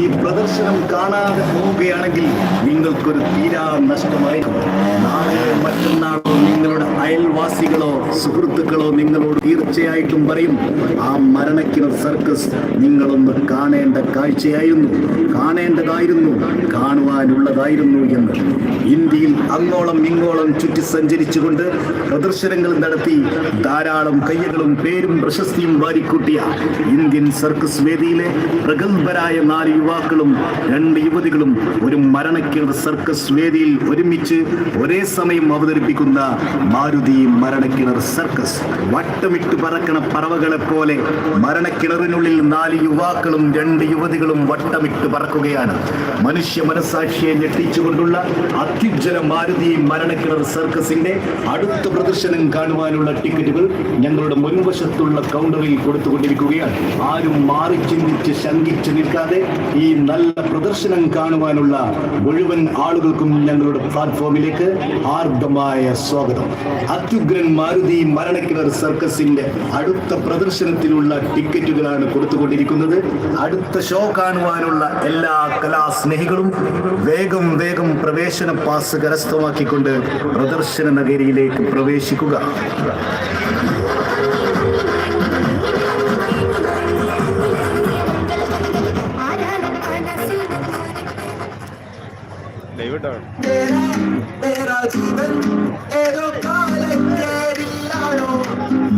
ഈ പ്രദർശനം കാണാതെ പോവുകയാണെങ്കിൽ നിങ്ങൾക്കൊരു തീരാ നഷ്ടമായിരിക്കും. നാളെ മറ്റന്നാളോ നിങ്ങളുടെ അയൽവാസികളോ സുഹൃത്തുക്കളോ നിങ്ങളോട് തീർച്ചയായിട്ടും പറയും ആ മരണക്കിണർ സർക്കസ് നിങ്ങളൊന്ന് കാണേണ്ട കാഴ്ചയായിരുന്നു കാണേണ്ടതായിരുന്നു കാണുവാനുള്ളതായിരുന്നു എന്ന്. ഇന്ത്യയിൽ അങ്ങോളം ഇങ്ങോളം ചുറ്റി സഞ്ചരിച്ചുകൊണ്ട് പ്രദർശനങ്ങൾ നടത്തി ധാരാളം കയ്യകളും പേരും പ്രശസ്തിയും വാരിക്കൂട്ടിയ ഇന്ത്യൻ സർക്കസ് വേദിയിലെ പ്രഗത്ഭരായ നാല് യുവാക്കളും രണ്ട് യുവതികളും ഒരു മരണക്കേട് സർക്കസ് വേദിയിൽ ഒരുമിച്ച് ഒരേ സമയം അവതരിപ്പിക്കുന്ന മാരുതി മരണക്കിണർ സർക്കസ്. വട്ടമിട്ട് പറക്കണ പറവകളെ പോലെ മരണക്കിണറിനുള്ളിൽ നാല് യുവാക്കളും രണ്ട് യുവതികളും വട്ടമിട്ട് പറക്കുകയാണ്. മനുഷ്യ മനസാക്ഷിയെ ഞെട്ടിച്ചുകൊണ്ടുള്ള അത്യുജ്വല മാരുതി മരണക്കിണർ സർക്കസിന്റെ അടുത്ത പ്രദർശനം കാണുവാനുള്ള ടിക്കറ്റുകൾ ഞങ്ങളുടെ മുൻവശത്തുള്ള കൗണ്ടറിൽ കൊടുത്തുകൊണ്ടിരിക്കുകയാണ്. ആരും മാറി ചിന്തിച്ച് ശങ്കിച്ച് നിൽക്കാതെ ഈ നല്ല പ്രദർശനം കാണുവാനുള്ള മുഴുവൻ ആളുകൾക്കും ഞങ്ങളുടെ പ്ലാറ്റ്ഫോമിലേക്ക് ആർദ്രമായ സ്വാഗതം. അത്യുഗ്രൻ മാരുതി മരണക്കിണർ സർക്കസിന്റെ അടുത്ത പ്രദർശനത്തിലുള്ള ടിക്കറ്റുകളാണ് കൊടുത്തുകൊണ്ടിരിക്കുന്നത്. അടുത്ത ഷോ കാണുവാനുള്ള എല്ലാ കലാസ്നേഹികളും വേഗം വേഗം പ്രവേശന പാസ് കരസ്ഥമാക്കിക്കൊണ്ട് പ്രദർശന നഗരിയിലേക്ക് പ്രവേശിക്കുക. ദൈവട്ടോ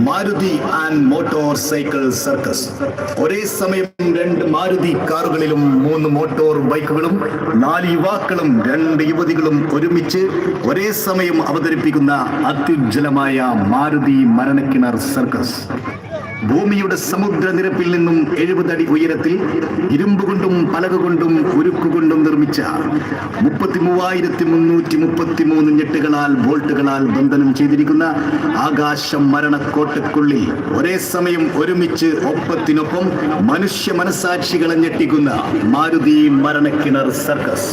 and and motor cycle circus. ഒരേ സമയം രണ്ട് മാരുതി കാറുകളിലും മൂന്ന് മോട്ടോർ ബൈക്കുകളും നാല് യുവാക്കളും രണ്ട് യുവതികളും ഒരുമിച്ച് ഒരേ സമയം അവതരിപ്പിക്കുന്ന അത്യുജ്വലമായ മാരുതി മരണക്കിണർ സർക്കസ്. ഭൂമിയുടെ സമുദ്രനിരപ്പിൽ നിന്നും എഴുപതടി ഉയരത്തിൽ ഇരുമ്പ് കൊണ്ടും പലക കൊണ്ടും ഉരുക്കുകൊണ്ടും നിർമ്മിച്ച മുപ്പത്തി മൂവായിരത്തി മുന്നൂറ്റി മുപ്പത്തി മൂന്ന് ഞെട്ടുകളാൽ ബോൾട്ടുകളാൽ ബന്ധനം ചെയ്തിരിക്കുന്ന ആകാശം മരണക്കോട്ടക്കുള്ളിൽ ഒരേ സമയം ഒരുമിച്ച് ഒപ്പത്തിനൊപ്പം മനുഷ്യ മനസാക്ഷികളെ ഞെട്ടിക്കുന്ന മാരുതി മരണക്കിണർ സർക്കസ്.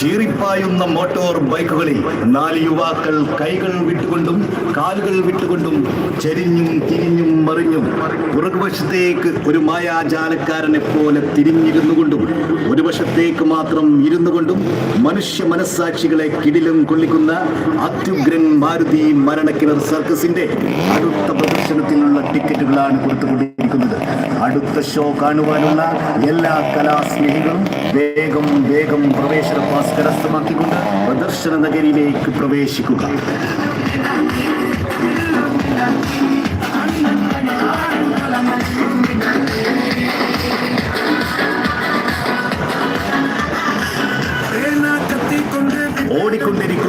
ചീറിപ്പായുന്ന മോട്ടോർ ബൈക്കുകളിൽ നാല് യുവാക്കൾ കൈകൾ വിട്ടുകൊണ്ടും കാലുകൾ വിട്ടുകൊണ്ടും ചെരിഞ്ഞും തിരിഞ്ഞും മറിഞ്ഞും പുറകുവശത്തേക്ക് ഒരു മായാജാലക്കാരനെ പോലെ തിരിഞ്ഞിരുന്നു കൊണ്ടും ഒരു വശത്തേക്ക് മാത്രം ഇരുന്നു കൊണ്ടും മനുഷ്യ മനസ്സാക്ഷികളെ കിടിലും കൊള്ളിക്കുന്ന അത്യുഗ്രൻ മാരുതി മരണക്കിണർ സർക്കസിന്റെ അടുത്ത പ്രദർശനത്തിനുള്ള ടിക്കറ്റുകളാണ് കൊടുത്തുകൊണ്ടിരിക്കുന്നത്. അടുത്ത ഷോ കാണുവാനുള്ള എല്ലാ കലാസ്നേഹികളും വേഗം വേഗം പ്രവേശന പാസ് കരസ്ഥമാക്കിക്കൊണ്ട് പ്രദർശന നഗരിയിലേക്ക് പ്രവേശിക്കുക.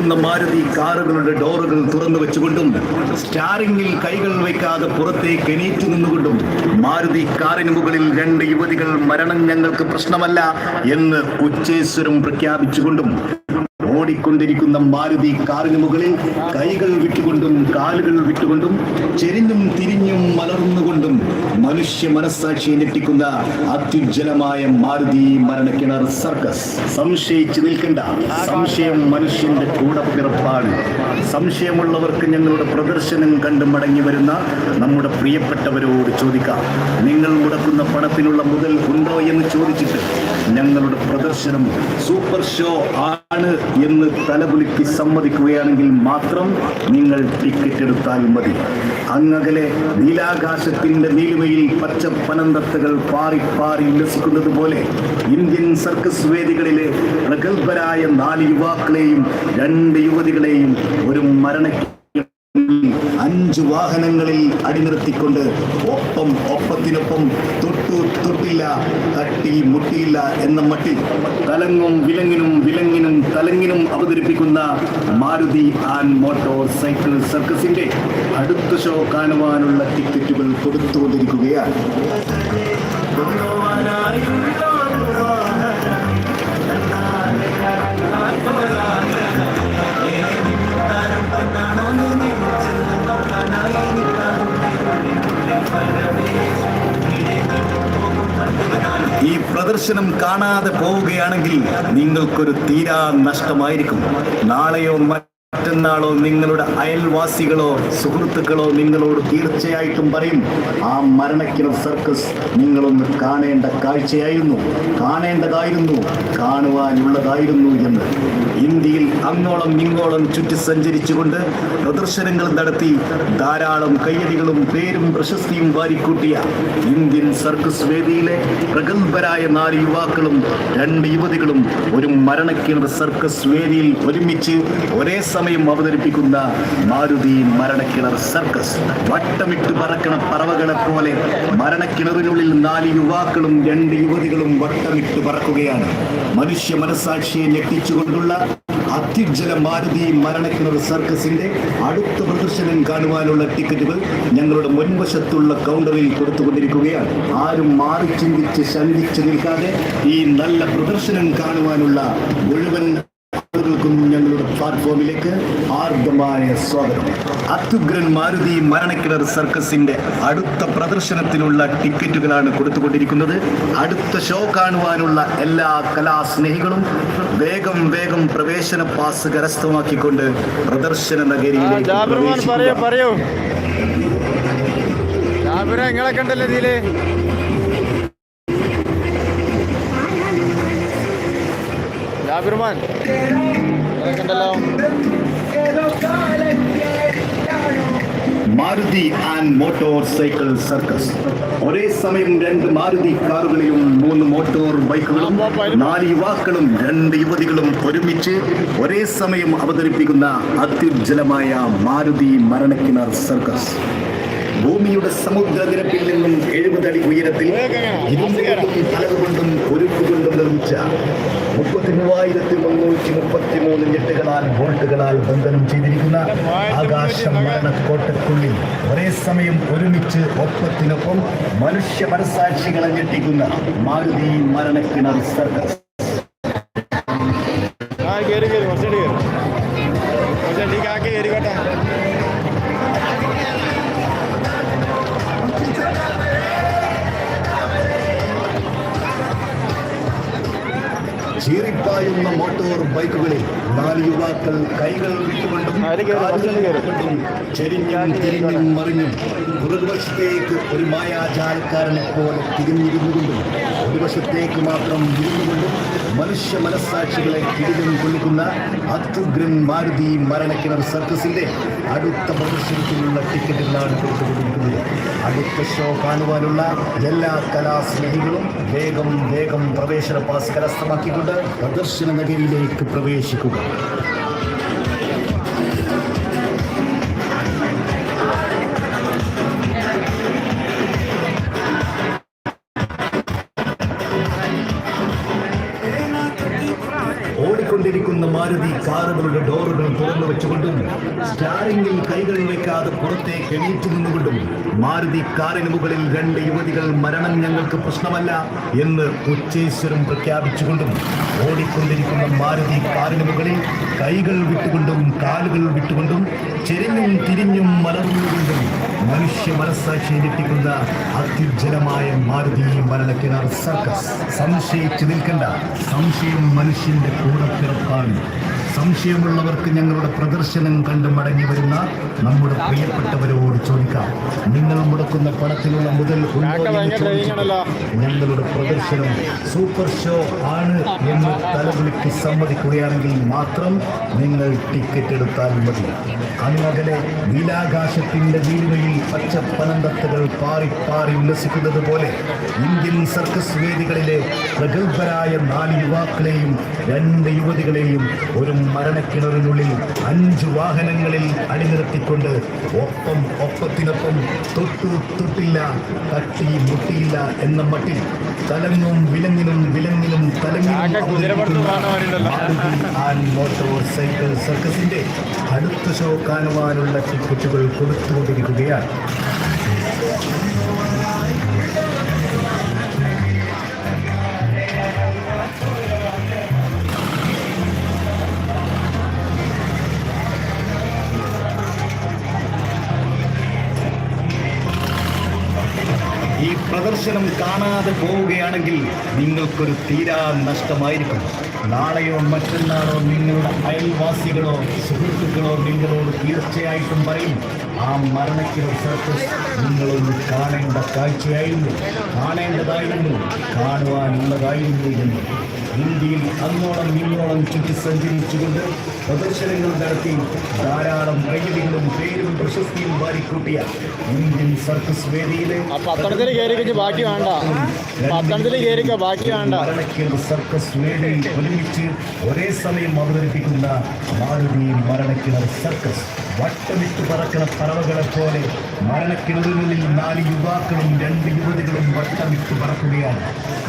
ഓടിക്കൊണ്ടിരിക്കുന്ന മാരുതി കാറുകളുടെ ഡോറുകൾ തുറന്നു വെച്ചുകൊണ്ടും സ്റ്റാറിംഗിൽ കൈകൾ വയ്ക്കാതെ പുറത്തേക്ക് എണീറ്റു നിന്നുകൊണ്ടും മാരുതി കാറിന് മുകളിൽ രണ്ട് യുവതികൾ മരണം ഞങ്ങൾക്ക് പ്രശ്നമല്ല എന്ന് ഉച്ചേശ്വരം പ്രഖ്യാപിച്ചുകൊണ്ടും ഓടിക്കൊണ്ടിരിക്കുന്ന മാരുതി കാറിന് മുകളിൽ കൈകൾ വിട്ടുകൊണ്ടും കാലുകൾ വിട്ടുകൊണ്ടും ചെരിഞ്ഞും തിരിഞ്ഞും മലർന്നുകൊണ്ടും മനുഷ്യ മനസ്സാക്ഷിയെ ഞെട്ടിക്കുന്ന അത്യുജ്വലമായ മാരുതി മരണക്കിണർ സർക്കസ്. സംശയിച്ച് നിൽക്കണ്ട. സംശയം മനുഷ്യന്റെ കൂടപ്പിറപ്പാണ്. സംശയമുള്ളവർക്ക് ഞങ്ങളുടെ പ്രദർശനം കണ്ടു മടങ്ങി വരുന്ന നമ്മുടെ പ്രിയപ്പെട്ടവരോട് ചോദിക്കാം. നിങ്ങൾ മുടക്കുന്ന പണത്തിനുള്ള മുതൽ ഉണ്ടോ എന്ന് ചോദിച്ചിട്ട് ഞങ്ങളുടെ പ്രദർശനം സൂപ്പർ ഷോ ആണ് എന്ന് തലകുലുക്കി സമ്മതിക്കുകയാണെങ്കിൽ മാത്രം നിങ്ങൾ ടിക്കറ്റ് എടുത്താൽ മതി. അങ്ങകലെ നീലാകാശത്തിന്റെ നീലിമയിൽ പച്ചപ്പനന്തത്തകൾ പാറി പാറി ഉല്ലസിക്കുന്നത് പോലെ ഇന്ത്യൻ സർക്കസ് വേദികളിലെ പ്രഗത്ഭരായ നാല് യുവാക്കളെയും രണ്ട് യുവതികളെയും ഒരു മരണ അഞ്ച് വാഹനങ്ങളിൽ അടിനിർത്തിക്കൊണ്ട് ഒപ്പം ഒപ്പത്തിനൊപ്പം തൊട്ടു തൊട്ടില്ല തട്ടി മുട്ടിയില്ല എന്ന മട്ടിൽ തലങ്ങും വിലങ്ങിനും വിലങ്ങിനും തലങ്ങിനും അവതരിപ്പിക്കുന്ന മാരുതി ആൻഡ് മോട്ടോർ സൈക്കിൾ സർക്കസിന്റെ അടുത്ത ഷോ കാണുവാനുള്ള ടിക്കറ്റുകൾ കൊടുത്തുകൊണ്ടിരിക്കുകയാണ്. പ്രദർശനം കാണാതെ പോവുകയാണെങ്കിൽ നിങ്ങൾക്കൊരു തീരാ നഷ്ടമായിരിക്കും. നാളെയോ മറ്റന്നാളോ നിങ്ങളുടെ അയൽവാസികളോ സുഹൃത്തുക്കളോ നിങ്ങളോട് തീർച്ചയായിട്ടും പറയും ആ മരണക്കിണർ സർക്കസ് നിങ്ങളൊന്ന് കാണേണ്ട കാഴ്ചയായിരുന്നു കാണേണ്ടതായിരുന്നു കാണുവാനുള്ളതായിരുന്നു എന്ന്. ഇന്ത്യയിൽ അങ്ങോളം ഇങ്ങോളം ചുറ്റി സഞ്ചരിച്ചുകൊണ്ട് പ്രദർശനങ്ങൾ നടത്തി ധാരാളം കയ്യടികളും പേരും പ്രശസ്തിയും വാരിക്കൂട്ടിയ ഇന്ത്യൻ സർക്കസ് വേദിയിലെ പ്രഗത്ഭരായ നാല് യുവാക്കളും രണ്ട് യുവതികളും ഒരു മരണക്കിണർ സർക്കസ് വേദിയിൽ ഒരുമിച്ച് ഒരേ സമയം അവതരിപ്പിക്കുന്ന മാരുതി മരണക്കിണർ സർക്കസ്. വട്ടമിട്ട് പറക്കണ പറവകളെ പോലെ മരണക്കിണറിനുള്ളിൽ നാല് യുവാക്കളും രണ്ട് യുവതികളും വട്ടമിട്ട് പറക്കുകയാണ്. മനുഷ്യ മനസാക്ഷിയെ ഞെട്ടിച്ചുകൊണ്ടുള്ള അത്യുജ്ജല മാരുതി മരണക്കിണർ സർക്കസിന്റെ അടുത്ത പ്രദർശനം കാണുവാനുള്ള ടിക്കറ്റുകൾ ഞങ്ങളുടെ മുൻവശത്തുള്ള കൗണ്ടറിൽ കൊടുത്തുകൊണ്ടിരിക്കുകയാണ്. ആരും മാറി ചിന്തിച്ച് ശങ്കിച്ചു നിൽക്കാതെ ഈ നല്ല പ്രദർശനം കാണുവാനുള്ള മുഴുവൻ ആളുകൾക്കും ഞങ്ങളുടെ പ്ലാറ്റ്ഫോമിലേക്ക് ആർദ്രമായ സ്വാഗതം. അത്യുഗ്രൻ മാരുതി മരണക്കിണർ സർക്കസിന്റെ അടുത്ത പ്രദർശനത്തിനുള്ള ടിക്കറ്റുകളാണ് കൊടുത്തുകൊണ്ടിരിക്കുന്നത്. അടുത്ത ഷോ കാണുവാനുള്ള എല്ലാ കലാസ്നേഹികളും വേഗം വേഗം പ്രവേശന പാസ് കരസ്ഥമാക്കിക്കൊണ്ട് പ്രദർശന നഗരിയിലേക്ക് നിങ്ങളൊക്കെ ഉണ്ടല്ലോ ഇതിൽ? ജാബിർമാൻ നിങ്ങളൊക്കെ ഉണ്ടല്ലോ Maruti and motor cycle circus. ഒരേ സമയം രണ്ട് മാരുതി കാറുകളിലും മൂന്ന് മോട്ടോർ ബൈക്കുകളും നാല് യുവാക്കളും രണ്ട് യുവതികളും ഒരുമിച്ച് ഒരേ സമയം അവതരിപ്പിക്കുന്ന അത്യുജ്ജലമായ മാരുതി മരണക്കിണർ സർക്കസ്. ഭൂമിയുടെ സമുദ്രനിരപ്പിൽ നിന്നും എഴുപത് അടി ഉയരത്തിൽ ഒരു തലകൊണ്ടും നിർമ്മിച്ച മുപ്പത്തി മൂവായിരത്തി മുന്നൂറ്റി മുപ്പത്തി മൂന്ന് ഞെട്ടുകളാൽ വോൾട്ടുകളാൽ ബന്ധനം ചെയ്തിരിക്കുന്ന ആകാശ മരണക്കോട്ടക്കുള്ളിൽ ഒരേ സമയം ഒരുമിച്ച് ഒപ്പത്തിനൊപ്പം മനുഷ്യ മനസാക്ഷികളെ ഞെട്ടിക്കുന്ന മാരുതി മരണക്കിണർ സർക്കസ്. കേറി കേറി കേറി. കുറച്ചുകൂടി cheering ചീറിപ്പായുന്ന മോട്ടോർ ബൈക്കുകളിൽ നാല് യുവാക്കൾ കൈകൾ വിട്ടുകൊണ്ടും കയറി. ചെരിഞ്ഞും തിരിഞ്ഞും മറിഞ്ഞും പുറകുവശത്തേക്ക് ഒരു മായാജാലക്കാരനെ പോലെ തിരിഞ്ഞിരുന്നുകൊണ്ടും ഒരു വശത്തേക്ക് മാത്രം ഇരുന്നുകൊണ്ടും മനുഷ്യ മനസ്സാക്ഷികളെ കിടിലം കൊള്ളിക്കുന്ന അത്യുഗ്രൻ മാരുതി മരണക്കിണർ സർക്കസിന്റെ അടുത്ത പ്രദർശനത്തിനുള്ള ടിക്കറ്റുകളാണ് കൊടുത്തുകൊണ്ടിരിക്കുന്നത്. അടുത്ത ഷോ കാണുവാനുള്ള എല്ലാ കലാസ്നേഹികളും വേഗം വേഗം പ്രവേശന പാസ് കരസ്ഥമാക്കിക്കൊണ്ട് പ്രദർശന നഗരിയിലേക്ക് പ്രവേശിക്കുക. ഓടിക്കൊണ്ടിരിക്കുന്ന മാരുതി കാറുകളുടെ ഡോറുകൾ തുറന്നു വെച്ചുകൊണ്ടും സ്റ്റാറിംഗിൽ കൈകൾ വയ്ക്കാതെ പുറത്തേക്ക് എണീറ്റ് നിന്നുകൊണ്ടും മാരുതി കാറിന് മുകളിൽ രണ്ട് യുവതികൾ മരണം ഞങ്ങൾക്ക് പ്രശ്നമല്ല എന്ന് ഉച്ചേശ്വരം പ്രഖ്യാപിച്ചുകൊണ്ടും ഓടിക്കൊണ്ടിരിക്കുന്ന മാരുതി കാറിന് മുകളിൽ കൈകൾ വിട്ടുകൊണ്ടും കാലുകൾ വിട്ടുകൊണ്ടും ചെരിഞ്ഞും തിരിഞ്ഞും മലർന്നുകൊണ്ടും മനുഷ്യ മനസ്സാക്ഷി ഞെട്ടിക്കുന്ന അത്യുജ്ജലമായ മാരുതി മരണക്കിണർ സർക്കസ്. സംശയിച്ചു നിൽക്കണ്ട. സംശയം മനുഷ്യന്റെ കൂടെ പിറപ്പാണ് സംശയമുള്ളവർക്ക് ഞങ്ങളുടെ പ്രദർശനം കണ്ട് മടങ്ങി വരുന്ന നമ്മുടെ പ്രിയപ്പെട്ടവരോട് ചോദിക്കാം. നിങ്ങൾ മുടക്കുന്ന പടത്തിലുള്ള മുതൽ. ഞങ്ങളുടെ പ്രദർശനം സൂപ്പർ ഷോ ആണ് എന്ന് തലവിളിക്ക് സമ്മതിക്കുകയാണെങ്കിൽ മാത്രം നിങ്ങൾ ടിക്കറ്റ് എടുത്താൽ മതി. അങ്ങകലെ നീലാകാശത്തിന്റെ വീടുകളിൽ പച്ചപ്പനന്തത്തുകൾ പാറി പാറി ഉല്ലസിക്കുന്നത് പോലെ ഇന്ത്യൻ സർക്കസ് വേദികളിലെ പ്രഗത്ഭരായ നാല് യുവാക്കളെയും രണ്ട് യുവതികളെയും ഒരു മരണക്കിണറിനുള്ളിൽ അഞ്ച് വാഹനങ്ങളിൽ അണിനിരത്തിക്കൊണ്ട് ഒപ്പം ഒപ്പത്തിനൊപ്പം തൊട്ടു തൊട്ടില്ല കട്ടി മുട്ടിയില്ല എന്ന മട്ടിൽ തലങ്ങും വിലങ്ങിനും വിലങ്ങിനും തലങ്ങിനും മോട്ടോർ സൈക്കിൾ സർക്കസിന്റെ അടുത്ത ഷോ കാണുവാനുള്ള ടിക്കറ്റുകൾ കൊടുത്തുകൊണ്ടിരിക്കുകയാണ്. പ്രദർശനം കാണാതെ പോവുകയാണെങ്കിൽ നിങ്ങൾക്കൊരു തീരാ നഷ്ടമായിരിക്കും. നാളെയോ മറ്റന്നാളോ നിങ്ങളുടെ അയൽവാസികളോ സുഹൃത്തുക്കളോ നിങ്ങളോട് തീർച്ചയായിട്ടും പറയും ആ മരണക്കിട സർക്കസ് നിങ്ങളൊന്ന് കാണേണ്ട കാഴ്ചയായിരുന്നു കാണേണ്ടതായിരുന്നു കാണുവാനുള്ളതായിരുന്നു എന്ന്. ഇന്ത്യയിൽ അന്നോളം ഇങ്ങോളം ചുറ്റി സഞ്ചരിച്ചുകൊണ്ട് പ്രദർശനങ്ങൾ നടത്തി. ധാരാളം വൈദ്യുതികളും പേരും പ്രശസ്തിയും വാരിക്കൂട്ടിയ ഇന്ത്യൻ സർക്കസ് വേദിയിലെ പത്തനത്തിൽ ബാക്കി വേണ്ട. പത്തനത്തിൽ കയറിക്കോ ബാക്കി വേണ്ട. സർക്കസ് വേദിയിൽ ഒരുമിച്ച് ഒരേ സമയം അവതരിപ്പിക്കുന്ന മാരുതി മരണക്കിണർ സർക്കസ്. വട്ടമിട്ട് പറക്കുന്ന പറവകളെ പോലെ മരണക്കിണറുകളിൽ നാല് യുവാക്കളും രണ്ട് യുവതികളും വട്ടമിട്ട് പറക്കുകയാണ്.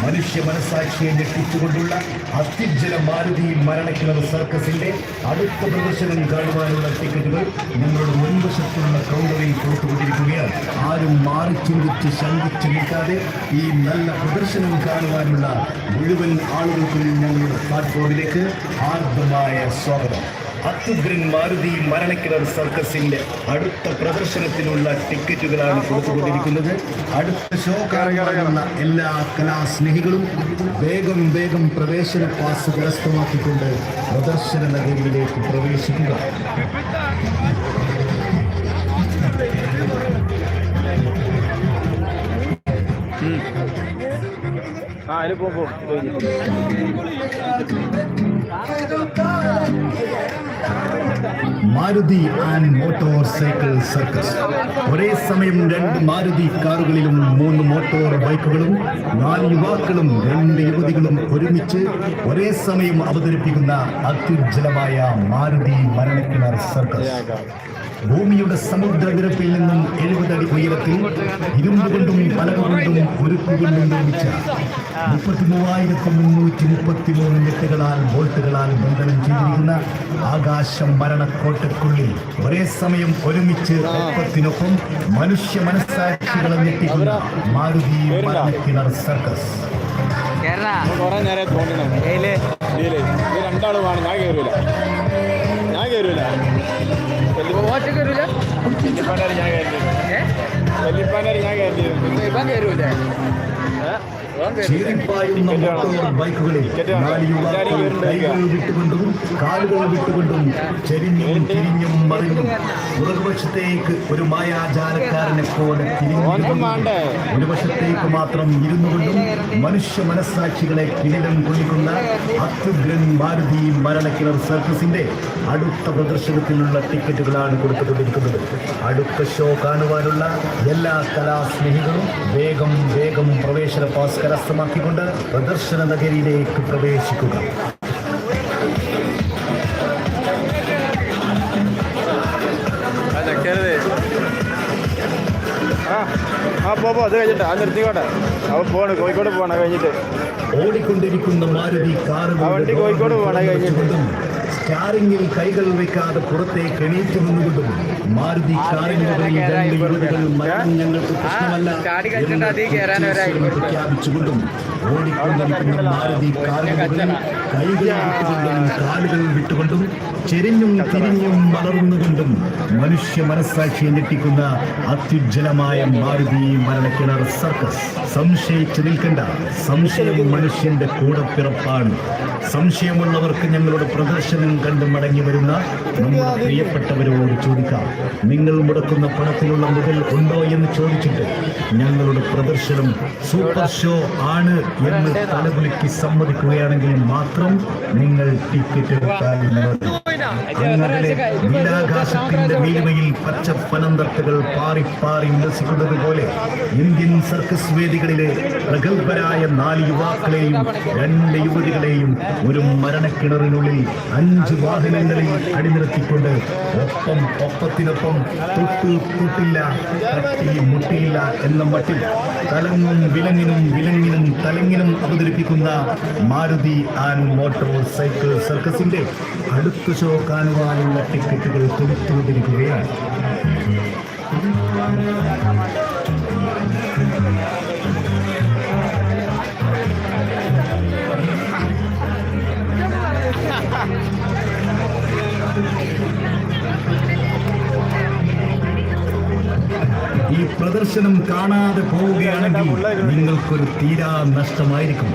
മനുഷ്യ മനസാക്ഷിയെ ഞെട്ടിച്ചുകൊണ്ടുള്ള അത്യുജ്ജല മാരുതി മരണക്കിണർ സർക്കസിന്റെ അടുത്ത പ്രദർശനം കാണുവാനുള്ള ടിക്കറ്റുകൾ ഞങ്ങളുടെ മുൻവശത്തുള്ള കൗണ്ടറിൽ കൊടുത്തുകൊണ്ടിരിക്കുകയാണ്. ആരും മാറി ചിന്തിച്ച് ശങ്കിച്ച് നിൽക്കാതെ ഈ നല്ല പ്രദർശനം കാണുവാനുള്ള മുഴുവൻ ആളുകൾക്കും ഞങ്ങളുടെ പ്ലാറ്റ്ഫോമിലേക്ക് ആർദ്രമായ സ്വാഗതം. അത്യുഗ്രൻ മാരുതി മരണക്കിണർ സർക്കസിന്റെ അടുത്ത പ്രദർശനത്തിനുള്ള ടിക്കറ്റുകളാണ് കൊടുത്തുകൊണ്ടിരിക്കുന്നത്. അടുത്ത ഷോ കാണുവാനുള്ള എല്ലാ കലാസ്നേഹികളും വേഗം വേഗം പ്രവേശന പാസ് കരസ്ഥമാക്കിക്കൊണ്ട് പ്രദർശന നഗരിയിലേക്ക് പ്രവേശിക്കുക. ആ അതിൽ പോ പോ. Maruti and motorcycle circus. ഒരേ സമയം രണ്ട് മാരുതി കാറുകളിലും മൂന്ന് മോട്ടോർ ബൈക്കുകളും നാല് യുവാക്കളും രണ്ട് യുവതികളും ഒരുമിച്ച് ഒരേ സമയം അവതരിപ്പിക്കുന്ന അത്യുജ്ജലമായ മാരുതി മരണക്കിണർ സർക്കസ്. ഭൂമിയുടെ സമുദ്രനിരപ്പിൽ നിന്നും എഴുപതടി ഉയരത്തിൽ ഇരുമ്പുകൊണ്ടും പലക കൊണ്ടും ഉരുക്കുകൊണ്ടും നിർമ്മിച്ച മുപ്പത്തി മൂവായിരത്തി മുന്നൂറ്റി മുപ്പത്തി മൂന്ന് ഞെട്ടുകളാൽ ബോൾട്ടുകളാൽ ബന്ധനം ചെയ്തിരിക്കുന്ന ആകാശം മരണക്കോട്ടക്കുള്ളിൽ ഒരേ സമയം ഒരുമിച്ച് ഒപ്പത്തിനൊപ്പം മനുഷ്യ മനസ്സാക്ഷികളെ ഞെട്ടിക്കുന്ന മാരുതി മരണക്കിണർ സർക്കസ്. കുറെ നേരെ ഞാൻ കേറില്ല ഞാൻ കയറൂല ഒറ്റ കയറൂല വല്യപ്പാണ്ടാര് ഞാൻ കയറി ഏ വല്യപ്പാണ്ടാര് ഞാൻ കയറി ഇപ്പം കയറൂലേ ചീറിപ്പായുന്ന മോട്ടോർ ബൈക്കുകളിൽ നാല് യുവാക്കൾ കൈകൾ വിട്ടുകൊണ്ടും കാലുകൾ വിട്ടുകൊണ്ടും ചെരിഞ്ഞും തിരിഞ്ഞും മറിഞ്ഞും പുറകുവശത്തേക്ക് ഒരു മായാജാലക്കാരനെ പോലെ തിരിഞ്ഞു ഒരു വശത്തേക്ക് മാത്രം ഇരുന്നു കൊണ്ടും മനുഷ്യ മനസ്സാക്ഷികളെ കിരീടം കൊള്ളിക്കുന്ന അത്യുഗ്രൻ ഭാരതി മരണക്കിണർ സർക്കസിന്റെ അടുത്ത പ്രദർശനത്തിനുള്ള ടിക്കറ്റുകളാണ് കൊടുത്തുകൊണ്ടിരിക്കുന്നത്. അടുത്ത ഷോ കാണുവാനുള്ള എല്ലാ കലാസ്നേഹികളും വേഗം വേഗം പ്രവേശന പാസ് കരസ്ഥമാക്കിക്കൊണ്ട് പ്രദർശന നഗരിയിലേക്ക് പ്രവേശിക്കുക ആ പോ പോ അത് കഴിഞ്ഞിട്ട് ആ നിർത്തിക്കോട്ടെ അവൻ പോണ് കോഴിക്കോട് പോകണം കഴിഞ്ഞിട്ട് ഓടിക്കൊണ്ടിരിക്കുന്ന മാരുതി ആ വണ്ടി കോഴിക്കോട് പോകണം കഴിഞ്ഞിട്ട്. സ്റ്റാറിംഗിൽ കൈകൾ വെക്കാതെ പുറത്തേക്ക് എണീറ്റ് നിന്നുകൊണ്ടും മാരുതി കാറിന് മുകളിൽ രണ്ട് യുവതികൾ മരണം ഞങ്ങൾക്ക് പ്രശ്നമല്ല. പ്രഖ്യാപിച്ചുകൊണ്ടും ഓടിക്കൊണ്ടിരിക്കുന്ന മാരുതി കാറിന് മുകളിൽ കൈകൾ വിട്ടുകൊണ്ടും കാലുകൾ വിട്ടുകൊണ്ടും ചെരിഞ്ഞും തിരിഞ്ഞും വളർന്നുകൊണ്ടും മനുഷ്യ മനസ്സാക്ഷിയെ ഞെട്ടിക്കുന്ന അത്യുജ്വലമായ മാരുതി മരണക്കിണർ സർക്കസ്. സംശയിച്ചു നിൽക്കേണ്ട സംശയം മനുഷ്യന്റെ കൂടപ്പിറപ്പാണ്. സംശയമുള്ളവർക്ക് ഞങ്ങളുടെ പ്രദർശനം കണ്ട് മടങ്ങി വരുന്ന നമ്മുടെ പ്രിയപ്പെട്ടവരോട് ചോദിക്കാം നിങ്ങൾ മുടക്കുന്ന പണത്തിലുള്ള മുതൽ ഉണ്ടോ എന്ന് ചോദിച്ചിട്ട് ഞങ്ങളുടെ പ്രദർശനം സൂപ്പർ ഷോ ആണ് എന്ന് തലകുലിക്ക് സമ്മതിക്കുകയാണെങ്കിൽ മാത്രം നിങ്ങൾ ടിക്കറ്റ് എടുത്താൽ നീലാകാശത്തിന്റെ നീലിമയിൽ പച്ച പനന്തട്ടുകൾ പാറി പാറി ഉല്ലസിക്കുന്നത് പോലെ ഇന്ത്യൻ സർക്കസ് വേദികളിലെ പ്രഗത്ഭരായ നാല് യുവാക്കളെയും രണ്ട് യുവതികളെയും ഒരു മരണക്കിണറിനുള്ളിൽ അഞ്ച് വാഹനങ്ങളിൽ അടിനിർത്തിക്കൊണ്ട് ഒപ്പം ഒപ്പത്തിനൊപ്പം തൊട്ടു തൊട്ടില്ല തട്ടി മുട്ടിയില്ല എന്ന മട്ടിൽ തലങ്ങും വിലങ്ങിനും വിലങ്ങിനും തലങ്ങിനും അവതരിപ്പിക്കുന്ന മാരുതി ആൻഡ് മോട്ടോർ സൈക്കിൾ സർക്കസിന്റെ അടുത്ത ഷോ കാണുവാനുള്ള ടിക്കറ്റുകൾ കൊടുത്തുകൊണ്ടിരിക്കുകയാണ് ഈ ഈ പ്രദർശനം കാണാതെ പോവുകയാണെങ്കിൽ നിങ്ങൾക്കൊരു തീരാ നഷ്ടമായിരിക്കും.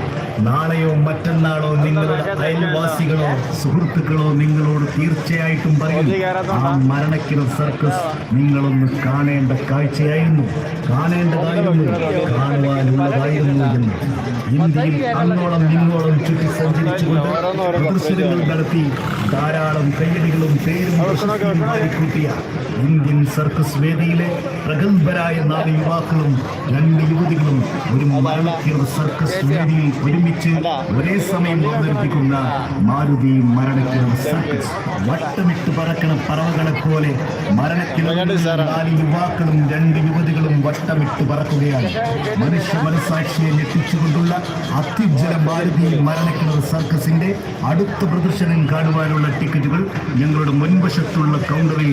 നാളെയോ മറ്റന്നാളോ നിങ്ങളുടെ അയൽവാസികളോ സുഹൃത്തുക്കളോ നിങ്ങളോട് തീർച്ചയായിട്ടും പറയും ആ മരണക്കിര സർക്കസ് നിങ്ങളൊന്ന് കാണേണ്ട കാഴ്ചയായിരുന്നു കാണേണ്ടതായിരുന്നു കാണുവാനുള്ളതായിരുന്നു എന്ന്. ഇന്ത്യയിൽ അങ്ങോളം ഇങ്ങോളം ചുറ്റി സഞ്ചരിച്ചുകൊണ്ട് പ്രദർശനങ്ങൾ നടത്തി ധാരാളം കയ്യടികളും പേരും കൂട്ടിയ ഇന്ത്യൻ സർക്കസ് വേദിയിലെ പ്രഗത്ഭരായ നാല് യുവാക്കളും രണ്ട് യുവതികളും ഒരു മരണക്കിറ സർക്കസ് വേദിയിൽ ഒരുമിച്ച് ഒരേ സമയം അവതരിപ്പിക്കുന്ന മാരുതി മരണക്കിറ സർക്കസ്. വട്ടമിട്ട് പറക്കണ പറവകളെ പോലെ മരണക്കിറ നാല് യുവാക്കളും രണ്ട് യുവതികളും വട്ടമിട്ട് പറക്കുകയാണ്. മനുഷ്യ മനസാക്ഷിയെ ഞെട്ടിച്ചുകൊണ്ടുള്ള അത്യുജ്ജല ഭാരതി മരണക്കിണർ സർക്കസിന്റെ അടുത്ത പ്രദർശനം കാണുവാനുള്ള ടിക്കറ്റുകൾ ഞങ്ങളുടെ മുൻവശത്തുള്ള കൗണ്ടറിൽ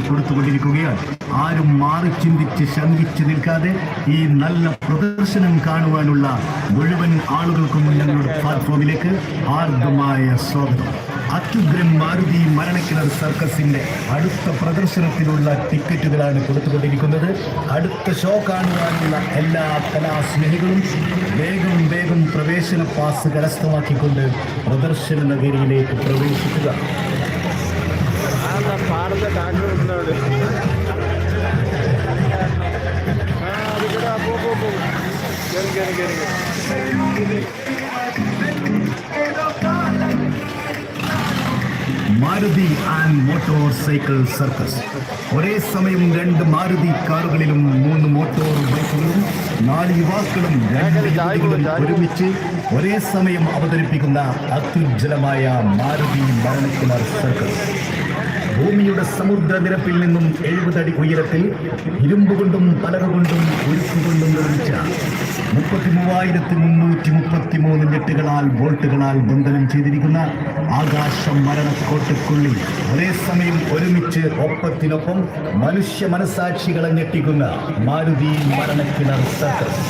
കൊടുത്തുകൊണ്ടിരിക്കുകയാണ് ആരും മാറി ചിന്തിച്ച് ശങ്കിച്ച് നിൽക്കാതെ ഈ നല്ല പ്രദർശനം കാണുവാനുള്ള മുഴുവൻ ആളുകൾക്കും ഞങ്ങളുടെ പ്ലാറ്റ്ഫോമിലേക്ക് ആർദ്രമായ സ്വാഗതം അത്യുഗ്രം മാരുതി മരണക്കിണർ സർക്കസിന്റെ അടുത്ത പ്രദർശനത്തിനുള്ള ടിക്കറ്റുകളാണ് കൊടുത്തുകൊണ്ടിരിക്കുന്നത് അടുത്ത ഷോ കാണുവാനുള്ള എല്ലാ കലാസ്നേഹികളും വേഗം വേഗം പ്രവേശന പാസ് കരസ്ഥമാക്കിക്കൊണ്ട് പ്രദർശന നഗരിയിലേക്ക് പ്രവേശിക്കുക Maruti and motor cycle circus. ഒരേ സമയം രണ്ട് മാരുതി കാറുകളിലും മൂന്ന് മോട്ടോർ ബൈക്കുകളും നാല് യുവാക്കളും രണ്ട് ഒരുമിച്ച് ഒരേ സമയം അവതരിപ്പിക്കുന്ന അത്യുജ്വലമായ മാരുതി മരണക്കിണർ സർക്കസ്. ഭൂമിയുടെ സമുദ്രനിരപ്പിൽ നിന്നും എഴുപതടി ഉയരത്തിൽ ഇരുമ്പ് കൊണ്ടും പലക കൊണ്ടും ഉരുക്കുകൊണ്ടും നിർമ്മിച്ച മുപ്പത്തി മൂവായിരത്തി മുന്നൂറ്റി മുപ്പത്തി മൂന്ന് ഞെട്ടുകളാൽ ബോട്ടുകളാൽ ബന്ധനം ചെയ്തിരിക്കുന്ന ആകാശം മരണക്കോട്ടക്കുള്ളിൽ ഒരേ സമയം ഒരുമിച്ച് ഒപ്പത്തിനൊപ്പം മനുഷ്യ മനസാക്ഷികളെ ഞെട്ടിക്കുന്ന മാരുതി മരണക്കിണർ സർക്കസ്.